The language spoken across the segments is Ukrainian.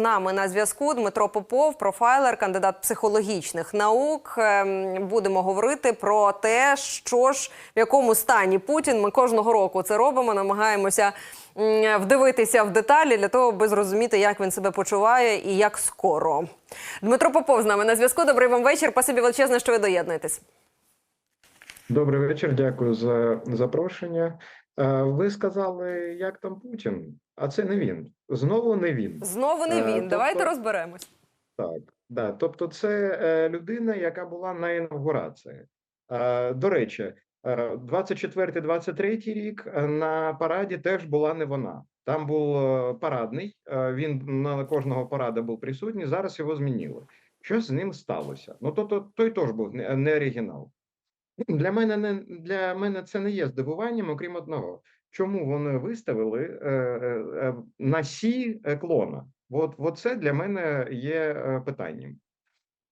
нами на зв'язку Дмитро Попов, профайлер, кандидат психологічних наук. Ем, Будемо говорити про те, що ж в якому стані Путін. Ми кожного року це робимо. Намагаємося вдивитися в деталі для того, аби зрозуміти, як він себе почуває і як скоро. Дмитро Попов з нами на зв'язку. Добрий вам вечір. Спасибі величезне, що ви доєднуєтесь. Добрий вечір, дякую за запрошення. Е, Ви сказали, як там Путін, а це не він. Знову не він. Знову не Е, він. тобто- Давайте розберемось. Так, да. Тобто, це е, людина, яка була на інаугурації. Е, До речі, 24-23 рік на параді теж була не вона. Там був парадний. Він на кожного парада був присутній. Зараз його змінили. Що з ним сталося? Ну то, то той теж був не оригінал. Для мене не для мене це не є здивуванням, окрім одного. Чому вони виставили е, е, е, на сі е, клона? От, от це для мене є е, питанням.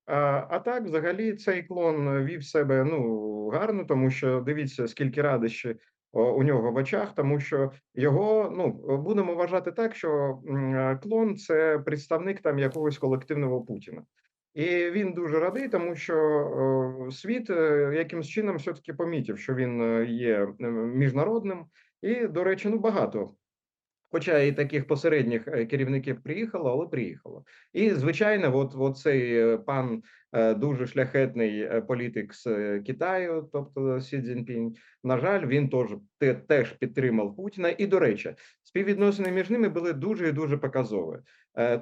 А, а так, взагалі, цей клон вів себе ну гарно, тому що дивіться, скільки радощі у нього в очах, тому що його ну будемо вважати так, що клон це представник там якогось колективного Путіна. І він дуже радий, тому що е, світ е, якимсь чином все-таки помітив, що він е, є міжнародним, і, до речі, ну багато. Хоча і таких посередніх е, керівників приїхало, але приїхало. І звичайно, от, от цей е, пан е, дуже шляхетний політик з Китаю, тобто Сі Цзіньпінь, на жаль, він теж теж підтримав Путіна. І до речі, співвідносини між ними були дуже і дуже показові.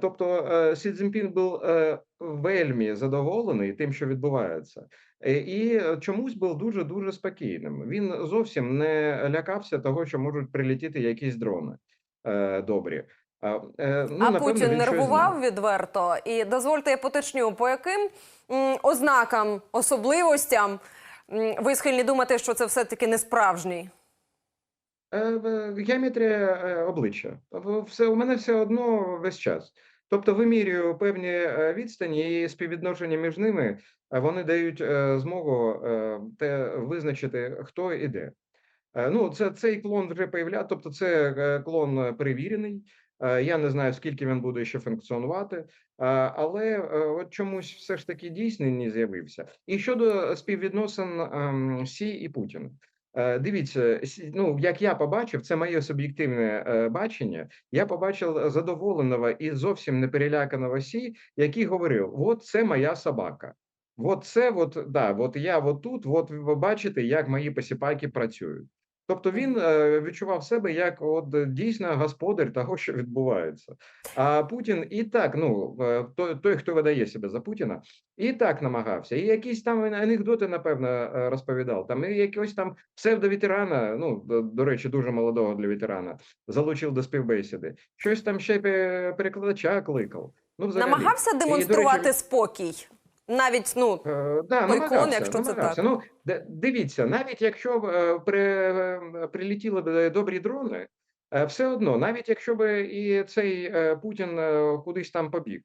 Тобто Сі Цзіньпін був вельми задоволений тим, що відбувається, і чомусь був дуже дуже спокійним. Він зовсім не лякався того, що можуть прилетіти якісь дрони добрі. А, е, ну, а напевно, Путін нервував відверто. І дозвольте, я поточню, по яким ознакам, особливостям ви схильні думати, що це все-таки не справжній? Е, Геометрія е, обличчя. Все у мене все одно весь час. Тобто вимірюю певні е, відстані і співвідношення між ними. е, Вони дають е, змогу е, те визначити, хто і де. Е, Ну, це цей клон вже появляє, тобто це е, клон перевірений. Е, Я не знаю, скільки він буде ще функціонувати, але от чомусь все ж таки дійсний не з'явився. І щодо співвідносин ем, Сі і Путіна. Е, Дивіться, ну як я побачив, це моє суб'єктивне бачення. Я побачив задоволеного і зовсім не переляканого Сі, який говорив: от це моя собака. От це, от, да, от я от тут, от ви бачите, як мої посіпаки працюють. Тобто він е, відчував себе як от дійсно господар того, що відбувається. А Путін і так, ну е, той, хто видає себе за Путіна, і так намагався. І якісь там анекдоти, напевно, е, розповідав. Там і якогось там псевдоветерана, ну до, речі, дуже молодого для ветерана, залучив до співбесіди. Щось там ще перекладача кликав. Ну, взагалі. Намагався І, речі, демонструвати спокій? Навіть ну Е, да, намагався, клон, якщо це так. Ну, дивіться, навіть якщо б е, при, е, прилетіли б добрі дрони, е, все одно, навіть якщо б і цей е, Путін е, кудись там побіг.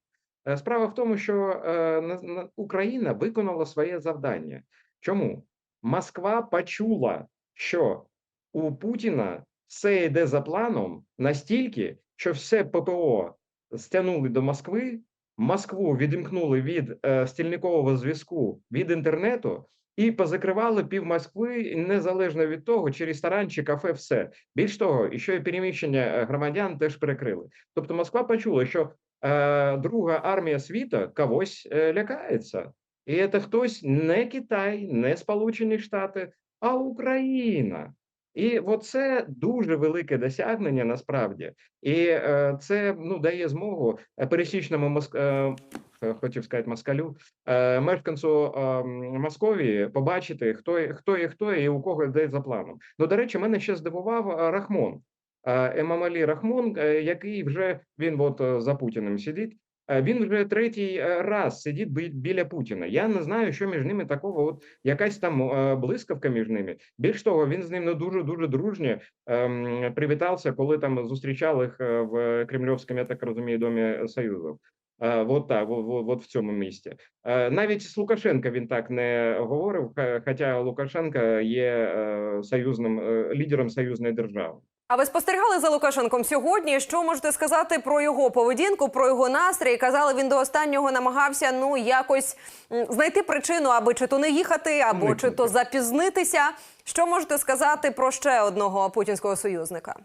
Е, Справа в тому, що е, на- на- Україна виконала своє завдання. Чому? Москва почула, що у Путіна все йде за планом настільки, що все ППО стягнули до Москви, Москву відімкнули від е, стільникового зв'язку від інтернету і позакривали пів Москви незалежно від того, чи ресторан, чи кафе, все. Більш того, і що і переміщення е, громадян теж перекрили. Тобто Москва почула, що е, друга армія світу когось е, лякається. І це хтось не Китай, не Сполучені Штати, а Україна. І оце дуже велике досягнення насправді. І е, це ну дає змогу е, пересічному моск... е, е, хотів сказати москалю, е, мешканцю е, Московії побачити, хто хто є хто і у кого йде за планом. Ну до речі, мене ще здивував е, Рахмон. Емамалі Рахмон, який вже він от за Путіним сидить. Е, Він вже третій е, раз сидить бі- біля Путіна. Я не знаю, що між ними такого. От якась там е, блискавка між ними. Більш того, він з ним не дуже дуже дружньо ем, привітався, коли там зустрічали їх е, в Кремльовському, я так розумію, домі Союзу. Е, от так, во- во- в цьому місті. Е, Навіть з Лукашенка він так не говорив, хоча Лукашенка є е, союзним е, лідером союзної держави. А ви спостерігали за Лукашенком сьогодні? Що можете сказати про його поведінку, про його настрій? Казали, він до останнього намагався ну якось знайти причину, аби чи то не їхати, або чи то запізнитися. Що можете сказати про ще одного путінського союзника?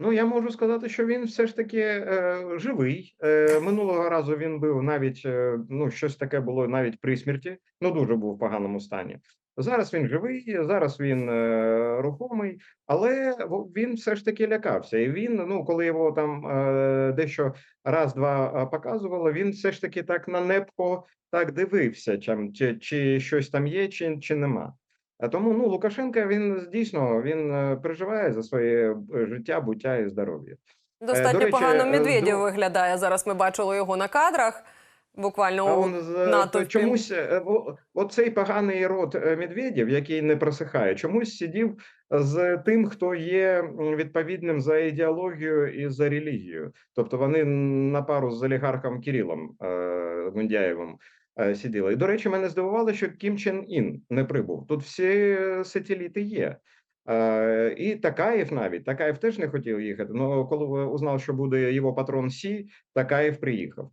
Ну, я можу сказати, що він все ж таки е, живий. Е, минулого разу він був навіть е, ну, щось таке було навіть при смерті. Ну, дуже був в поганому стані. Зараз він живий, зараз він е, рухомий, але він все ж таки лякався. І він, ну, коли його там е, дещо раз-два е, показувало, він все ж таки так на небко так дивився, чим, чи, чи щось там є, чи, чи нема. А тому ну Лукашенка він дійсно він е, переживає за своє е, життя, буття і здоров'я. Достатньо речі, погано Медведєв до- виглядає. Зараз ми бачили його на кадрах. Буквально А он з- натовпі. чомусь е, оцей поганий род е, Медведєв, який не просихає, чомусь сидів з тим, хто є відповідним за ідеологію і за релігію. Тобто вони на пару з олігархом Кирилом е, Гундяєвим е, сиділи. І, до речі, мене здивувало, що Кім Чен Ін не прибув. Тут всі е, сателіти є. Е, і Такаєв навіть Такаєв теж не хотів їхати. але коли узнав, що буде його патрон Сі, Такаєв приїхав.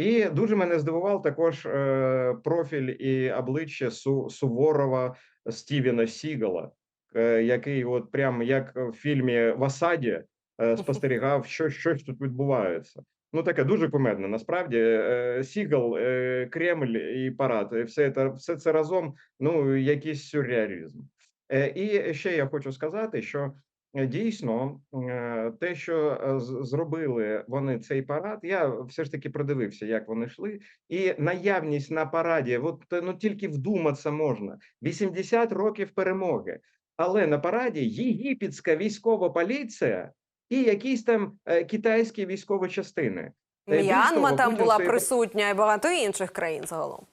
І дуже мене здивував також е, профіль і обличчя Су, Суворова Стівена Сігала, е, який, от прям як в фільмі В осаді, е, спостерігав, що щось тут відбувається. Ну таке дуже кумедне. Насправді Сігал, Кремль і парад, і все це, все це разом. Ну якийсь сюрреалізм. І ще я хочу сказати, що дійсно е, те, що е, зробили вони цей парад, я все ж таки продивився, як вони йшли, і наявність на параді, от е, ну тільки вдуматися можна. 80 років перемоги, але на параді єгипетська військова поліція і якісь там е, китайські військові частини. Е, М'янма там була присутня і багато інших країн загалом.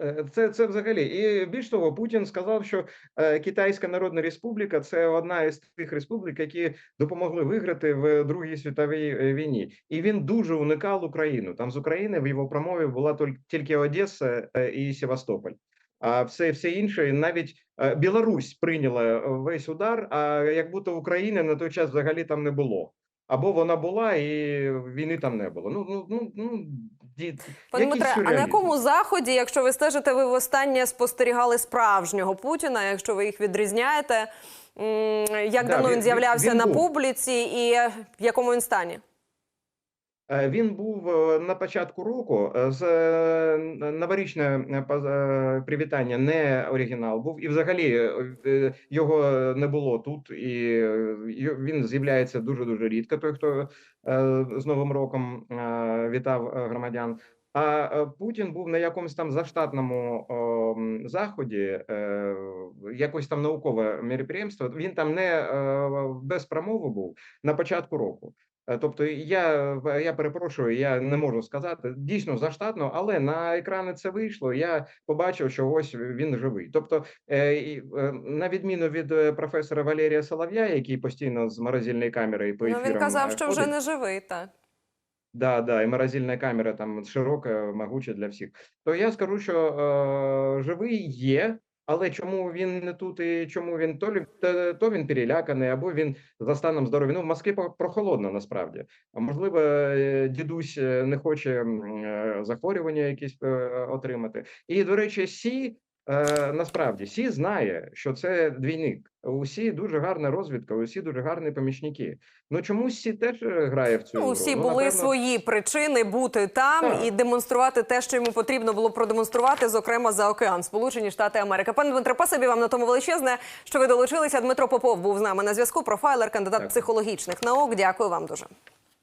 Е, Це, це взагалі. І більш того, Путін сказав, що е, Китайська Народна Республіка це одна із тих республік, які допомогли виграти в Другій світовій е, війні. І він дуже уникав Україну. Там з України в його промові була тільки- Одеса і Севастополь. А все, все інше, навіть Білорусь прийняла весь удар. А як будто України на той час взагалі там не було. Або вона була, і війни там не було. Ну ну ну ну Пане Дмитре, а на якому заході, якщо ви стежите, ви востаннє спостерігали справжнього Путіна, якщо ви їх відрізняєте? Як Да, давно він- він з'являвся на був. публіці і в якому він стані? Е, Він був е, на початку року е, з новорічне привітання, не оригінал був, і взагалі його не було тут, і він з'являється дуже дуже рідко. Той, хто з Новим роком вітав громадян. А Путін був на якомусь там заштатному о, заході, якось там наукове мероприємство. Він там не е, без промови був на початку року. Е, Тобто, я я перепрошую, я не можу сказати дійсно заштатно, але на екрани це вийшло. Я побачив, що ось він живий. Тобто, е, е, на відміну від професора Валерія Солов'я, який постійно з морозильної камери по Ну він казав, що вже не живий. Так Да, да, і морозильна камера там широка, могуча для всіх. То я скажу, що е, живий є, але чому він не тут і чому він то, то, він переляканий, або він за станом здоров'я. Ну, в Москві прохолодно насправді. А можливо, е, дідусь е, не хоче е, захворювання якісь отримати. І, до речі, Сі. Е, насправді Сі знає, що це двійник. Усі дуже гарна розвідка, усі дуже гарні помічники. Ну чомусь Сі теж е, грає в цю ну, гру. усі Ну, були напевно, свої причини бути там Так. і демонструвати те, що йому потрібно було продемонструвати, зокрема за океан, Сполучені Штати Америки. Пане Дмитре, пасибі вам на тому величезне, що ви долучилися. Дмитро Попов був з нами на зв'язку. Профайлер, кандидат Дякую. психологічних наук. Дякую вам дуже.